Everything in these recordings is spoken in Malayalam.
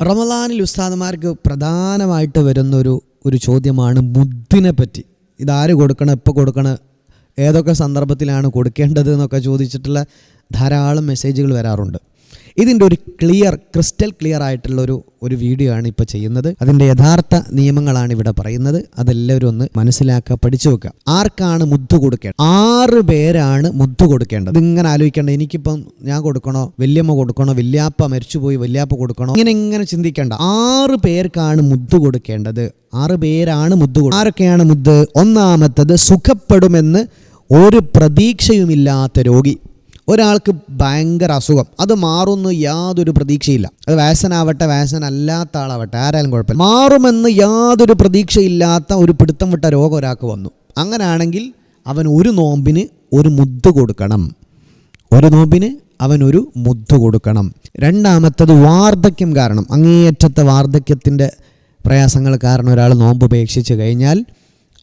റമദാനിൽ ഉസ്താദുമാർക്ക് പ്രധാനമായിട്ട് വരുന്നൊരു ഒരു ചോദ്യമാണ് മുദ്ദിനെ പറ്റി ഇതാര് കൊടുക്കണം എപ്പോൾ കൊടുക്കണം ഏതൊക്കെ സന്ദർഭത്തിലാണ് കൊടുക്കേണ്ടത് എന്നൊക്കെ ചോദിച്ചിട്ടുള്ള ധാരാളം മെസ്സേജുകൾ വരാറുണ്ട്. ഇതിന്റെ ഒരു ക്ലിയർ ക്രിസ്റ്റൽ ക്ലിയർ ആയിട്ടുള്ള ഒരു ഒരു വീഡിയോ ആണ് ഇപ്പോൾ ചെയ്യുന്നത്. അതിന്റെ യഥാർത്ഥ നിയമങ്ങളാണ് ഇവിടെ പറയുന്നത്. അതെല്ലാവരും ഒന്ന് മനസ്സിലാക്കുക പഠിച്ചു വെക്കുക. ആർക്കാണ് മുദ്ദ് കൊടുക്കേണ്ടത്? ആറ് പേരാണ് മുദ്ദ് കൊടുക്കേണ്ടത്. ഇങ്ങനെ ആലോചിക്കേണ്ട എനിക്കിപ്പം ഞാൻ കൊടുക്കണോ? വല്യമ്മ കൊടുക്കണോ? വല്യാപ്പ മരിച്ചുപോയി വല്യാപ്പ കൊടുക്കണോ? ഇങ്ങനെ ഇങ്ങനെ ചിന്തിക്കേണ്ട. ആറ് പേർക്കാണ് മുദ്ദ് കൊടുക്കേണ്ടത്. ആറ് പേരാണ് കൊടുക്കുക ആരൊക്കെയാണ് മുദ്ദ്? ഒന്നാമത്തത് സുഖപ്പെടുമെന്ന് ഒരു പ്രതീക്ഷയുമില്ലാത്ത രോഗി. ഒരാൾക്ക് ഭയങ്കര അസുഖം. അത് മാറുമെന്ന് യാതൊരു പ്രതീക്ഷയില്ല. അത് വാസനാവട്ടെ വാസന അല്ലാത്ത ആളാവട്ടെ ആരായാലും കുഴപ്പമില്ല. മാറുമെന്ന് യാതൊരു പ്രതീക്ഷയില്ലാത്ത ഒരു പിടുത്തം വിട്ട രോഗം ഒരാൾക്ക് വന്നു. അങ്ങനെയാണെങ്കിൽ അവൻ ഒരു നോമ്പിന് ഒരു മുദ്ദ് കൊടുക്കണം. ഒരു നോമ്പിന് അവനൊരു മുദ്ദ് കൊടുക്കണം. രണ്ടാമത്തത് വാർദ്ധക്യം കാരണം. അങ്ങേയറ്റത്തെ വാർദ്ധക്യത്തിന്റെ പ്രയാസങ്ങൾ കാരണം ഒരാൾ നോമ്പ് ഉപേക്ഷിച്ച് കഴിഞ്ഞാൽ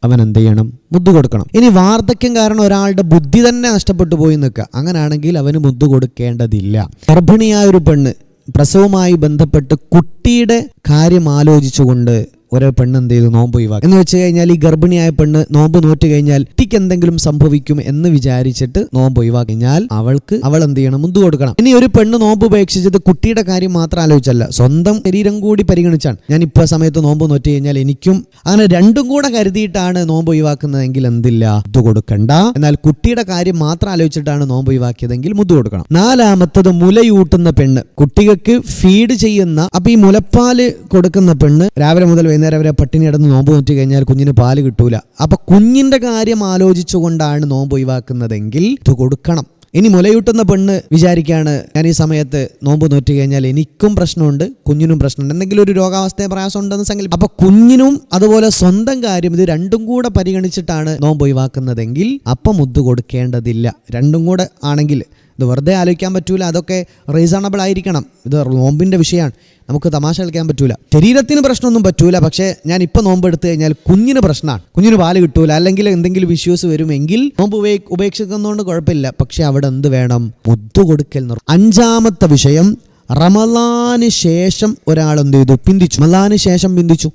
അവൻ എന്ത് ചെയ്യണം? മുദ്ദു കൊടുക്കണം. ഇനി വാർദ്ധക്യം കാരണം ഒരാളുടെ ബുദ്ധി തന്നെ നഷ്ടപ്പെട്ടു പോയി നിൽക്കുക. അങ്ങനെയാണെങ്കിൽ അവന് മുദ്ദു കൊടുക്കേണ്ടതില്ല. ഗർഭിണിയായ ഒരു പെണ്ണ് പ്രസവവുമായി ബന്ധപ്പെട്ട് കുട്ടിയുടെ കാര്യം ആലോചിച്ചുകൊണ്ട് ഒരേ പെണ്ണ് എന്ത് ചെയ്തു? നോമ്പ് ഒഴിവാക്കി. എന്ന് വെച്ച് കഴിഞ്ഞാൽ ഈ ഗർഭിണിയായ പെണ്ണ് നോമ്പ് നോറ്റ് കഴിഞ്ഞാൽ കുട്ടിക്ക് എന്തെങ്കിലും സംഭവിക്കും എന്ന് വിചാരിച്ചിട്ട് നോമ്പ് ഒഴിവാക്കി അവൾക്ക് അവൾ എന്ത് ചെയ്യണം? മുന്തു കൊടുക്കണം. ഇനി ഒരു പെണ്ണ് നോമ്പ് ഉപേക്ഷിച്ചത് കുട്ടിയുടെ കാര്യം മാത്രം ആലോചിച്ചല്ല. സ്വന്തം ശരീരം കൂടി പരിഗണിച്ചാണ്. ഞാൻ ഇപ്പോൾ സമയത്ത് നോമ്പ് നോറ്റ് കഴിഞ്ഞാൽ എനിക്കും അങ്ങനെ രണ്ടും കൂടെ കരുതിയിട്ടാണ് നോമ്പ് ഒഴിവാക്കുന്നതെങ്കിൽ എന്തില്ല? മുദ്ദു കൊടുക്കണ്ട. എന്നാൽ കുട്ടിയുടെ കാര്യം മാത്രം ആലോചിച്ചിട്ടാണ് നോമ്പ് ഒഴിവാക്കിയതെങ്കിൽ മുദ്ദു കൊടുക്കണം. നാലാമത്തത് മുലയൂട്ടുന്ന പെണ്ണ്. കുട്ടികൾക്ക് ഫീഡ് ചെയ്യുന്ന അപ്പൊ ഈ മുലപ്പാൽ കൊടുക്കുന്ന പെണ്ണ് രാവിലെ മുതൽ വൈകുന്നേരം വരെ പട്ടിണി കിടന്ന് നോമ്പ് നോറ്റ് കഴിഞ്ഞാൽ കുഞ്ഞിന് പാൽ കിട്ടൂല. അപ്പൊ കുഞ്ഞിന്റെ കാര്യം ആലോചിച്ചുകൊണ്ടാണ് നോമ്പ് ഒഴിവാക്കുന്നതെങ്കിൽ ഇത് കൊടുക്കണം. ഇനി മുലയൂട്ടുന്ന പെണ്ണ് വിചാരിക്കുകയാണ് ഞാൻ ഈ സമയത്ത് നോമ്പ് നോറ്റ് കഴിഞ്ഞാൽ എനിക്കും പ്രശ്നമുണ്ട് കുഞ്ഞിനും പ്രശ്നമുണ്ട്. എന്തെങ്കിലും ഒരു രോഗാവസ്ഥയെ പ്രയാസം ഉണ്ടെന്ന് സങ്കല്പം അപ്പൊ കുഞ്ഞിനും അതുപോലെ സ്വന്തം കാര്യം ഇത് രണ്ടും കൂടെ പരിഗണിച്ചിട്ടാണ് നോമ്പ് ഒഴിവാക്കുന്നതെങ്കിൽ അപ്പം മുദ്ദ് കൊടുക്കേണ്ടതില്ല. രണ്ടും കൂടെ ആണെങ്കിൽ ഇത് വെറുതെ ആലോചിക്കാൻ പറ്റൂല അതൊക്കെ റീസണബിൾ ആയിരിക്കണം. ഇത് നോമ്പിന്റെ വിഷയമാണ്. നമുക്ക് തമാശ കളിക്കാൻ പറ്റൂല. ശരീരത്തിന് പ്രശ്നമൊന്നും പറ്റൂല പക്ഷേ ഞാൻ ഇപ്പം നോമ്പ് എടുത്തു കഴിഞ്ഞാൽ കുഞ്ഞിന് പ്രശ്നമാണ്. കുഞ്ഞിന് പാൽ കിട്ടൂല അല്ലെങ്കിൽ എന്തെങ്കിലും ഇഷ്യൂസ് വരുമെങ്കിൽ നോമ്പ് ഉപയോഗി ഉപേക്ഷിക്കുന്നതുകൊണ്ട് കുഴപ്പമില്ല. പക്ഷേ അവിടെ എന്ത് വേണം? മുത്തു കൊടുക്കൽ അഞ്ചാമത്തെ വിഷയം റമലാന് ശേഷം ഒരാൾ എന്ത് ചെയ്തു? പിന്തിച്ചു. റമലാന് ശേഷം പിന്തിച്ചു.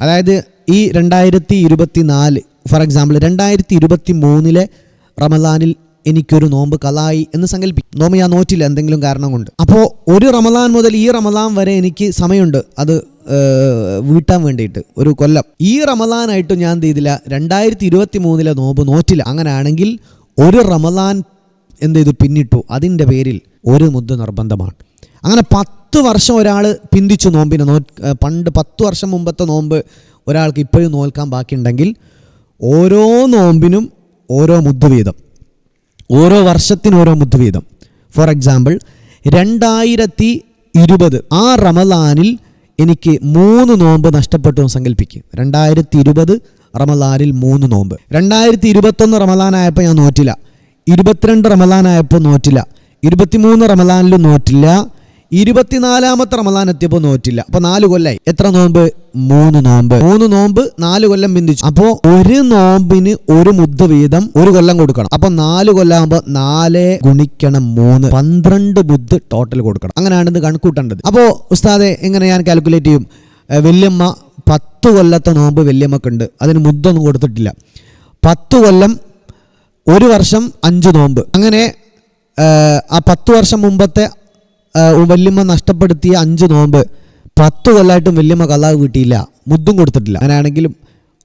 അതായത് ഈ രണ്ടായിരത്തി ഇരുപത്തി നാല് ഫോർ എക്സാമ്പിൾ രണ്ടായിരത്തി ഇരുപത്തി മൂന്നിലെ റമലാനിൽ എനിക്കൊരു നോമ്പ് കലായി എന്ന് സങ്കല്പിക്കും നോമ്പ് ഞാൻ നോറ്റില്ല എന്തെങ്കിലും കാരണം കൊണ്ട് അപ്പോൾ ഒരു റമദാൻ മുതൽ ഈ റമദാൻ വരെ എനിക്ക് സമയമുണ്ട്. അത് വീട്ടാൻ വേണ്ടിയിട്ട് ഒരു കൊല്ലം. ഈ റമദാനായിട്ട് ഞാൻ എന്ത് ചെയ്തില്ല രണ്ടായിരത്തി ഇരുപത്തി മൂന്നിലെ നോമ്പ് നോറ്റില്ല. അങ്ങനെയാണെങ്കിൽ ഒരു റമദാൻ എന്ത് ചെയ്തു? പിന്നിട്ടു. അതിന്റെ പേരിൽ ഒരു മുദ്ദ നിർബന്ധമാണ്. അങ്ങനെ പത്ത് വർഷം ഒരാൾ പിന്തിച്ചു നോമ്പിനെ നോ പണ്ട് പത്ത് വർഷം മുമ്പത്തെ നോമ്പ് ഒരാൾക്ക് ഇപ്പോഴും നോൽക്കാൻ ബാക്കിയുണ്ടെങ്കിൽ ഓരോ നോമ്പിനും ഓരോ മുദ്ദ് വീതം. ഓരോ വർഷത്തിന് ഓരോ മുദ്ദ് വീതം ഫോർ എക്സാമ്പിൾ രണ്ടായിരത്തി ഇരുപത് ആ റമലാനിൽ എനിക്ക് മൂന്ന് നോമ്പ് നഷ്ടപ്പെട്ടു സങ്കല്പിക്കും രണ്ടായിരത്തി ഇരുപത് റമലാനിൽ മൂന്ന് നോമ്പ്. രണ്ടായിരത്തി ഇരുപത്തൊന്ന് റമലാനായപ്പോൾ ഞാൻ നോറ്റില്ല. ഇരുപത്തിരണ്ട് റമലാനായപ്പോൾ നോറ്റില്ല. ഇരുപത്തിമൂന്ന് റമദാനിലും നോറ്റില്ല. ഇരുപത്തിനാലാമത്തെ റമദാൻ എത്തിയപ്പോൾ നോറ്റില്ല. അപ്പൊ നാല് കൊല്ലായി. എത്ര നോമ്പ്? മൂന്ന് നോമ്പ്. മൂന്ന് നോമ്പ് നാല് കൊല്ലം ബിന്ദിച്ചു അപ്പോ ഒരു നോമ്പിന് ഒരു മുദ്ദ വീതം ഒരു കൊല്ലം കൊടുക്കണം. അപ്പൊ നാല് കൊല്ലാകുമ്പോ നാല് ഗുണിക്കണം മൂന്ന്. പന്ത്രണ്ട് മുദ്ദ് ടോട്ടൽ കൊടുക്കണം. അങ്ങനെയാണ് ഇത് കണക്കൂട്ടേണ്ടത്. അപ്പോ ഉസ്താദെ എങ്ങനെ ഞാൻ കാൽക്കുലേറ്റ് ചെയ്യും? വല്യമ്മ പത്ത് കൊല്ലത്തെ നോമ്പ് വല്യമ്മക്കുണ്ട് അതിന് മുദ്ദൊന്നും കൊടുത്തിട്ടില്ല. പത്ത് കൊല്ലം ഒരു വർഷം അഞ്ച് നോമ്പ്. അങ്ങനെ ആ പത്ത് വർഷം മുമ്പത്തെ വല്യമ്മ നഷ്ടപ്പെടുത്തിയ അഞ്ച് നോമ്പ് പത്ത് കൊല്ലമായിട്ടും വല്യമ്മ കള്ളാവ് കിട്ടിയില്ല. മുദ്ദും കൊടുത്തിട്ടില്ല. അങ്ങനെയാണെങ്കിലും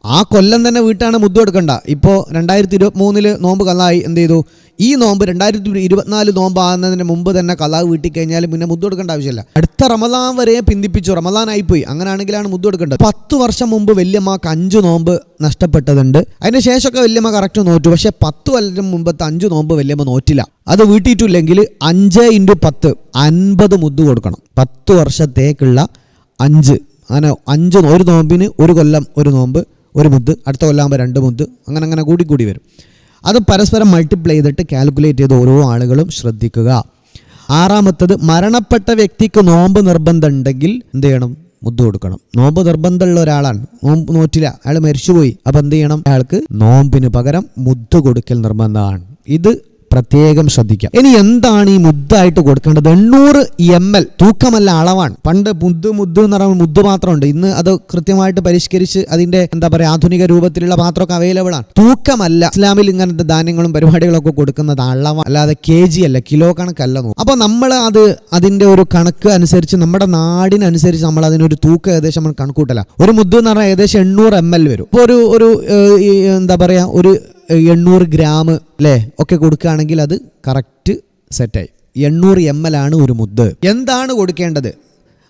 ആ കൊല്ലം തന്നെ വീട്ടാണ് മുദ്ദു എടുക്കണ്ട. ഇപ്പോൾ രണ്ടായിരത്തി ഇരുപത്തി മൂന്നിൽ നോമ്പ് കലായി എന്ത് ചെയ്തു? ഈ നോമ്പ് രണ്ടായിരത്തി ഇരുപത്തിനാല് നോമ്പ് ആകുന്നതിന് മുമ്പ് തന്നെ കലാവ് വീട്ടി കഴിഞ്ഞാൽ പിന്നെ മുദ്ദു കൊടുക്കേണ്ട ആവശ്യമില്ല. അടുത്ത റമദാൻ വരെ പിന്തിപ്പിച്ചു. ആയിപ്പോയി അങ്ങനെയാണെങ്കിലാണ് മുദ്ദു കൊടുക്കേണ്ടത് പത്ത് വർഷം മുമ്പ് വല്യമ്മക്ക് അഞ്ച് നോമ്പ് നഷ്ടപ്പെട്ടതുണ്ട്. അതിന് ശേഷമൊക്കെ വല്യമ്മ കറക്റ്റ് നോറ്റു. പക്ഷേ പത്ത് കൊല്ലം മുമ്പത്തെ അഞ്ച് നോമ്പ് വല്യമ്മ നോറ്റില്ല. അത് വീട്ടിയിട്ടില്ലെങ്കിൽ അഞ്ച് ഇന്റു പത്ത് അൻപത് മുദ്ദു കൊടുക്കണം. പത്ത് വർഷത്തേക്കുള്ള അഞ്ച്. അങ്ങനെ അഞ്ച് ഒരു നോമ്പിന് ഒരു കൊല്ലം ഒരു നോമ്പ് ഒരു മുദ്ദ് അടുത്ത കൊല്ലാകുമ്പോൾ രണ്ട് മുദ്ദ് അങ്ങനെ അങ്ങനെ കൂടി കൂടി വരും. അത് പരസ്പരം മൾട്ടിപ്ലൈ ചെയ്തിട്ട് കാൽക്കുലേറ്റ് ചെയ്ത് ഓരോ ആളുകളും ശ്രദ്ധിക്കുക. ആറാമത്തത് മരണപ്പെട്ട വ്യക്തിക്ക് നോമ്പ് നിർബന്ധമുണ്ടെങ്കിൽ എന്ത് ചെയ്യണം? മുദ്ദ് കൊടുക്കണം. നോമ്പ് നിർബന്ധമുള്ള ഒരാളാണ്. നോമ്പ് നോറ്റില്ല. അയാൾ മരിച്ചുപോയി. അപ്പം എന്ത് ചെയ്യണം? അയാൾക്ക് നോമ്പിന് പകരം മുദ്ദ് കൊടുക്കൽ നിർബന്ധമാണ്. ഇത് പ്രത്യേകം ശ്രദ്ധിക്കാം. ഇനി എന്താണ് ഈ മുദ്ദായിട്ട് കൊടുക്കേണ്ടത്? എണ്ണൂറ് എം എൽ തൂക്കമല്ല അളവാണ്. പണ്ട് മുദ്ദ് മുദ്ദ് എന്ന് പറയുമ്പോൾ മുദ്ദ് പാത്രമുണ്ട് ഇന്ന് അത് കൃത്യമായിട്ട് പരിഷ്കരിച്ച് അതിന്റെ എന്താ പറയുക ആധുനിക രൂപത്തിലുള്ള പാത്രമൊക്കെ അവൈലബിൾ ആണ്. തൂക്കമല്ല. ഇസ്ലാമിൽ ഇങ്ങനത്തെ ധാന്യങ്ങളും പരിപാടികളൊക്കെ കൊടുക്കുന്നത് അളവ് അല്ലാതെ കെ ജി അല്ല കിലോ കണക്കല്ല നോക്കും അപ്പോൾ നമ്മൾ അത് അതിന്റെ ഒരു കണക്ക് അനുസരിച്ച് നമ്മുടെ നാടിനനുസരിച്ച് നമ്മൾ അതിനൊരു തൂക്കം ഏകദേശം നമ്മൾ കണക്കൂട്ടല. ഒരു മുദ്ദ് എന്ന് പറഞ്ഞാൽ ഏകദേശം എണ്ണൂറ് എം എൽ വരും. ഇപ്പോൾ ഒരു ഒരു എന്താ പറയുക ഒരു എണ്ണൂറ് ഗ്രാം അല്ലേ ഒക്കെ കൊടുക്കുകയാണെങ്കിൽ അത് കറക്റ്റ് സെറ്റായി എണ്ണൂറ് എം എൽ ആണ് ഒരു മുദ്ദ് എന്താണ് കൊടുക്കേണ്ടത്?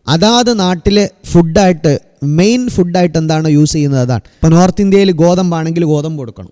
അതാത് നാട്ടിലെ ഫുഡായിട്ട് മെയിൻ ഫുഡായിട്ട് എന്താണ് യൂസ് ചെയ്യുന്നത് അതാണ്. ഇപ്പോൾ നോർത്ത് ഇന്ത്യയിൽ ഗോതമ്പാണെങ്കിൽ ഗോതമ്പ് കൊടുക്കണം.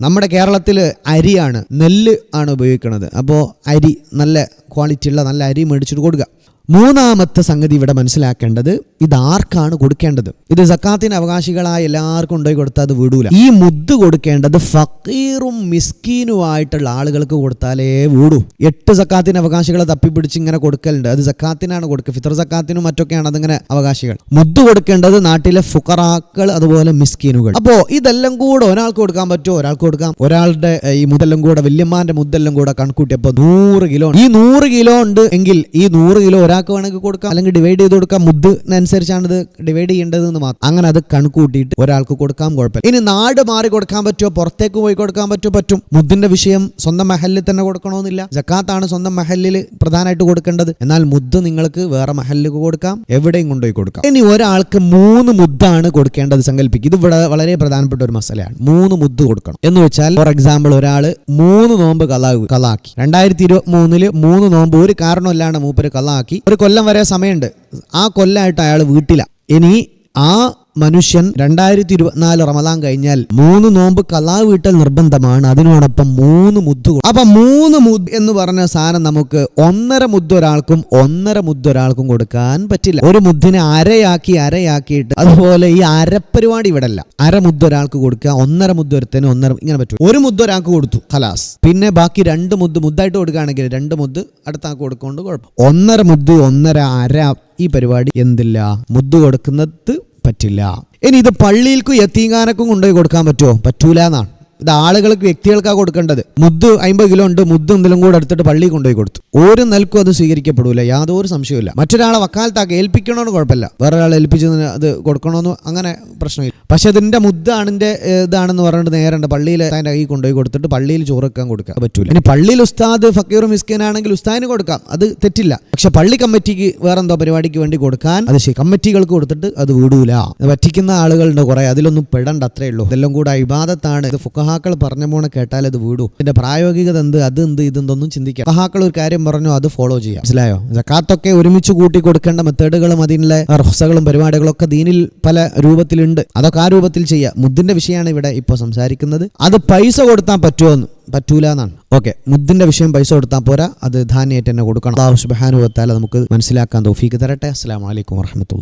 നമ്മുടെ കേരളത്തിൽ അരിയാണ് നെല്ല് ആണ് ഉപയോഗിക്കുന്നത്. അപ്പോൾ അരി നല്ല ക്വാളിറ്റി ഉള്ള നല്ല അരി മേടിച്ചിട്ട് കൊടുക്കുക. മൂന്നാമത്തെ സംഗതി ഇവിടെ മനസ്സിലാക്കേണ്ടത് ഇത് ആർക്കാണ് കൊടുക്കേണ്ടത്? ഇത് സക്കാത്തിന് അവകാശികളായ എല്ലാവർക്കും ഉണ്ടായി കൊടുത്താൽ അത് വിടൂല. ഈ മുദ്ദ് കൊടുക്കേണ്ടത് ഫക്കീറും മിസ്കീനുമായിട്ടുള്ള ആളുകൾക്ക് കൊടുത്താലേ വീടൂ. എട്ട് സക്കാത്തിന് അവകാശികളെ തപ്പിപ്പിടിച്ച് ഇങ്ങനെ കൊടുക്കലുണ്ട്. അത് സക്കാത്തിനാണ് കൊടുക്കുക. ഫിത്തർ സക്കാത്തിനും മറ്റൊക്കെയാണ് അതിങ്ങനെ അവകാശികൾ. മുദ്ദ് കൊടുക്കേണ്ടത് നാട്ടിലെ ഫുക്കറാക്കൾ അതുപോലെ മിസ്കീനുകൾ. അപ്പോ ഇതെല്ലാം കൂടെ ഒരാൾക്ക് കൊടുക്കാൻ പറ്റുമോ? ഒരാൾക്ക് കൊടുക്കാം. ഒരാളുടെ ഈ മുതെല്ലാം കൂടെ വല്യമ്മാന്റെ മുതെല്ലാം കൂടെ കണക്കൂട്ടിയപ്പോൾ നൂറ് കിലോ ഈ നൂറ് കിലോ ഉണ്ട് എങ്കിൽ ഈ നൂറ് കിലോ ഒരാൾക്ക് വേണമെങ്കിൽ കൊടുക്കാം അല്ലെങ്കിൽ ഡിവൈഡ് ചെയ്ത് കൊടുക്കാം. മുദ്ദിനനുസരിച്ചാണ് ഇത് ഡിവൈഡ് ചെയ്യേണ്ടത് എന്ന് മാത്രം. അങ്ങനെ അത് കണക്കൂട്ടിയിട്ട് ഒരാൾക്ക് കൊടുക്കാൻ കുഴപ്പമില്ല. ഇനി നാട് മാറി കൊടുക്കാൻ പറ്റുമോ? പുറത്തേക്ക് പോയി കൊടുക്കാൻ പറ്റുമോ? പറ്റും. മുദ്ദിന്റെ വിഷയം സ്വന്തം മഹലിൽ തന്നെ കൊടുക്കണമെന്നില്ല. ജക്കാത്താണ് സ്വന്തം മഹലിൽ പ്രധാനമായിട്ട് കൊടുക്കേണ്ടത്. എന്നാൽ മുദ്ദ് നിങ്ങൾക്ക് വേറെ മഹലിൽ കൊടുക്കാം എവിടെയും കൊണ്ടുപോയി കൊടുക്കാം. ഇനി ഒരാൾക്ക് മൂന്ന് മുദ്ദാണ് കൊടുക്കേണ്ടത് സങ്കല്പിക്കും ഇത് ഇവിടെ വളരെ പ്രധാനപ്പെട്ട ഒരു മസലയാണ്. മൂന്ന് മുദ്ദ് കൊടുക്കണം. എന്ന് വെച്ചാൽ ഫോർ എക്സാമ്പിൾ ഒരാൾ മൂന്ന് നോമ്പ് കലാ കലാക്കി. രണ്ടായിരത്തി ഇരുപത്തി മൂന്നിൽ മൂന്ന് നോമ്പ് ഒരു കാരണമില്ലാണ്ട് മൂപ്പര് കലാക്കി. ഒരു കൊല്ലം വരെ സമയമുണ്ട്. ആ കൊല്ലമായിട്ട് അയാൾ വീട്ടില. ഇനി ആ മനുഷ്യൻ രണ്ടായിരത്തി ഇരുപത്തിനാല് റമദാൻ കഴിഞ്ഞാൽ മൂന്ന് നോമ്പ് കലാ വീട്ടൽ നിർബന്ധമാണ്. അതിനോടൊപ്പം മൂന്ന് മുദ്ദു അപ്പൊ മൂന്ന് മുദ് എന്ന് പറഞ്ഞ സാധനം നമുക്ക് ഒന്നര മുദ്ദ ഒരാൾക്കും ഒന്നര മുദ്ദ ഒരാൾക്കും കൊടുക്കാൻ പറ്റില്ല. ഒരു മുദ്ദിനെ അരയാക്കി അരയാക്കിയിട്ട് അതുപോലെ ഈ അരപ്പരിപാടി ഇവിടെ അല്ല അര മുദ്ദ ഒരാൾക്ക് കൊടുക്കുക ഒന്നര മുദ് ഒരുത്തന് ഒന്നര ഇങ്ങനെ പറ്റും ഒരു മുദ്ദ ഒരാൾക്ക് കൊടുത്തു ഖലാസ്. പിന്നെ ബാക്കി രണ്ട് മുദ്ദ മുദ്ദായിട്ട് കൊടുക്കുകയാണെങ്കിൽ രണ്ട് മുദ്ദ അടുത്ത ആൾക്ക് കൊടുക്കൊണ്ട് കുഴപ്പം. ഒന്നര മുദ്ദ ഒന്നര അര ഈ പരിപാടി എന്തില്ല? മുദ്ദ കൊടുക്കുന്നത് പറ്റില്ല. ഇനി ഇത് പള്ളിയിൽക്കും യത്തീങ്കാനക്കും കൊണ്ടുപോയി കൊടുക്കാൻ പറ്റുമോ? പറ്റൂല എന്നാണ്. ഇത് ആളുകൾക്ക് വ്യക്തികൾക്കാണ് കൊടുക്കേണ്ടത്. മുദ്ദ് അമ്പത് കിലോ ഉണ്ട് മുദ്ദ് എന്തെങ്കിലും കൂടെ എടുത്തിട്ട് പള്ളി കൊണ്ടുപോയി കൊടുത്തു. ഒരു നിലക്കും അത് സ്വീകരിക്കപ്പെടൂല യാതൊരു സംശയമില്ല മറ്റൊരാളെ വക്കാലത്താക്കി ഏൽപ്പിക്കണമെന്ന് കുഴപ്പമില്ല. വേറെ ഒരാളെ ഏൽപ്പിച്ചതിന് അത് കൊടുക്കണമെന്ന് അങ്ങനെ പ്രശ്നമില്ല. പക്ഷെ അതിന്റെ ഇതിന്റെ ഏഹ്, ഇതാണെന്ന് പറഞ്ഞിട്ട് നേരേണ്ട പള്ളിയിൽ അതിന്റെ കൈ കൊണ്ടുപോയി കൊടുത്തിട്ട് പള്ളിയിൽ ചോറക്കാൻ കൊടുക്കാൻ പറ്റൂല. ഇനി പള്ളിയിൽ ഉസ്താദ് ഫക്കീർ മിസ്കിനാണെങ്കിൽ ഉസ്താദിന് കൊടുക്കാം. അത് തെറ്റില്ല. പക്ഷെ പള്ളി കമ്മിറ്റിക്ക് വേറെന്തോ പരിപാടിക്ക് വേണ്ടി കൊടുക്കാൻ അത് കമ്മിറ്റികൾക്ക് കൊടുത്തിട്ട് അത് വിടൂല. പറ്റിക്കുന്ന ആളുകളുണ്ട് കുറെ. അതിലൊന്നും പെടണ്ട അത്രേ ഉള്ളൂ. ഇതെല്ലാം കൂടെ ഇബാദത്താണ് ഇത് ഫുക്കഹാക്കൾ പറഞ്ഞ പോണെ കേട്ടാൽ അത് വീടും. ഇതിന്റെ പ്രായോഗികത എന്ത് അത് എന്ത് ഇതെന്തൊന്നും ചിന്തിക്കാം. മഹാക്കൾ ഒരു കാര്യം പറഞ്ഞു അത് ഫോളോ ചെയ്യാം. മനസ്സിലായോ? ജക്കാത്തൊക്കെ ഒരുമിച്ച് കൂട്ടി കൊടുക്കേണ്ട മെത്തേഡുകളും അതിനുള്ള റഹ്സകളും പരിപാടികളും ഒക്കെ ദീനിൽ പല രൂപത്തിലുണ്ട്. അതൊക്കെ ആ രൂപത്തിൽ ചെയ്യാം. മുദ്ദിന്റെ വിഷയമാണ് ഇവിടെ ഇപ്പോൾ സംസാരിക്കുന്നത്. അത് പൈസ കൊടുത്താൽ പറ്റുമോ എന്ന്? പറ്റൂല എന്നാണ്. ഓക്കെ മുദ്ദിന്റെ വിഷയം പൈസ കൊടുത്താൽ പോരാ. അത് ധാന്യമായിട്ട് തന്നെ കൊടുക്കണം. അള്ളാഹു തആല നമുക്ക് മനസ്സിലാക്കാൻ തോഫീക്ക് തരട്ടെ. അസ്സാം അലൈക്കും വറഹ്മത്തുള്ളാഹി